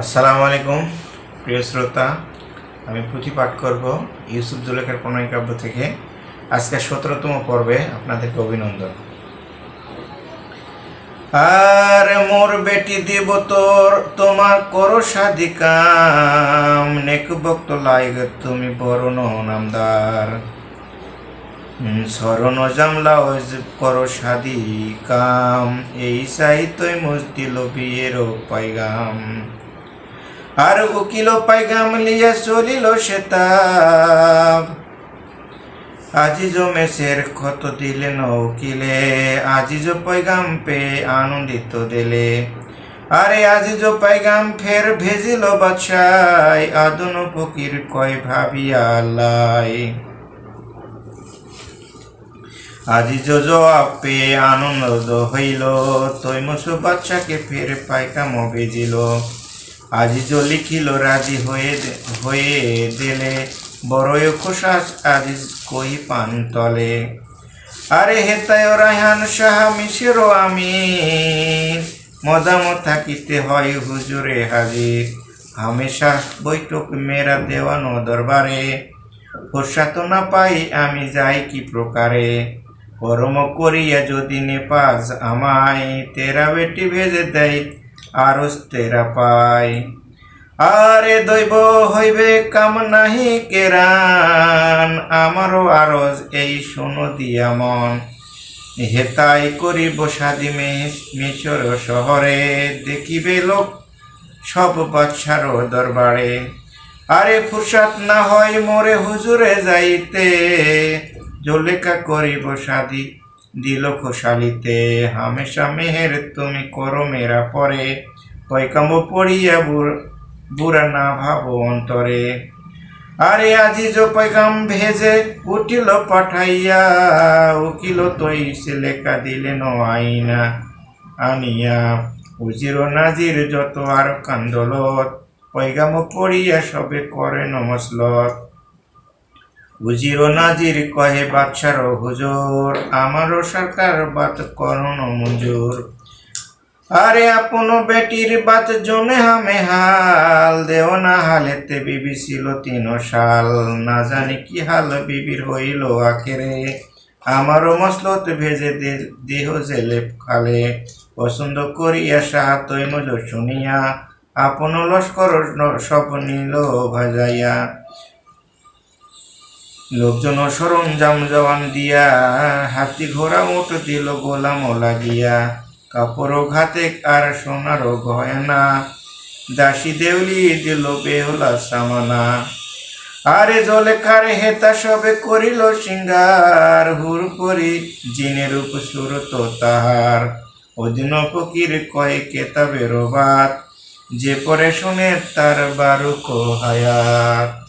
আসসালামু আলাইকুম প্রিয় শ্রোতা। আমি পুঁথি পাঠ করব ইউসুফ জুলেখার প্রণয় কাব্য থেকে। আজকে সতেরোতম পর্বে আপনাদেরকে অভিনন্দন। আর মোর বেটি দেব তোর, তোমার করো সাধিকাম নেক ভক্ত লাইগ তুমি বড় নামদার। শরণ জামলা করো সাদি কাম। এই সাহিত্যই মসদিল বিয়ের পাইগাম। আর উকিল পাইগাম লিয়া চলিল সেতাব। আজিজ মেসের ক্ষত দিলেন উকিলে, আজিজ পৈগাম পে আনন্দিত দিলে। আরে আজিজ পাইগাম ফের ভেজিল বাদশাই আদন ফকির কয় ভাবিয়া লাই আজি জবাব পেয়ে আনন্দ হইল তৈমস বাচ্চাকে ফের পাইকাম বেজিল আজি লিখিল রাজি হয়ে হয়ে দিলে বড়ই খোসাস আজি কই পান তলে। আরে হেতায় রায়হান সাহা মিশির আমি মদাম থাকিতে হয় হুজুরে হাজির হামেশা বৈঠক মেরা দেওয়ানো দরবারে ফোরসাত না পাই আমি যাই কি প্রকারে কর্ম করিয়া যদি নেপাজ আমায় তেরা বেটি ভেজে দেয় আরস তেরা পাই আরে দৈব হইবে কাম নাহি কেরান, আমারও আরজ এই শোনো দিয়া মন। হেতাই করিব সাদি মিশর শহরে, দেখিবে লোক সব বাচ্চার দরবারে। আরে ফুরসাত না হয় মোরে হুজুরে যাইতে, জলেকা করিব সাদি দিল খুশালিতে হামেশা মেহের তুমি করো মেরা পরে পয়কাম পড়িয়া বুড়- না ভাবো অন্তরে। আরে আজি যে পয়গাম ভেজে উঠিল পাঠাইয়া, উকিল তৈ লেখা দিলেন আইনা আনিয়া। উজির নাজির যত আর কান্দলত পৈগাম পড়িয়া সবে করে নমস্লত। উজির নাজির কহে বাদশার হুজুর, আমারও সরকার বাত করণ মঞ্জুর। আরে আপন বেটির বাত জনে হামে হাল, দেও না হালেতে বিবি ছিল তিন সাল। না জানি কি হাল বিবির হইল আখেরে, আমারও মসলত ভেজে দেহ জেলে খালে। পছন্দ করিয়া সাহাতই মজ শুনিয়া, আপন লস্কর সব নিল ভাজাইয়া। লোকজন সরঞ্জাম জওয়ান দিয়া, হাতি ঘোড়া উঠ দিল, গোলাম লাগিয়া। কাপড় ঘাতে আর সোনার গয়না। দাসী দেউলি দিল বেহুলা সামানা। আরে জলে খারে হেতা সবে করিল সিঙ্গার, হুর করি জিনের তো তাহার। অদিন ফকির কয়ে কেতাবের বাত, যে পরে শুনে তার বারুক হায়াত।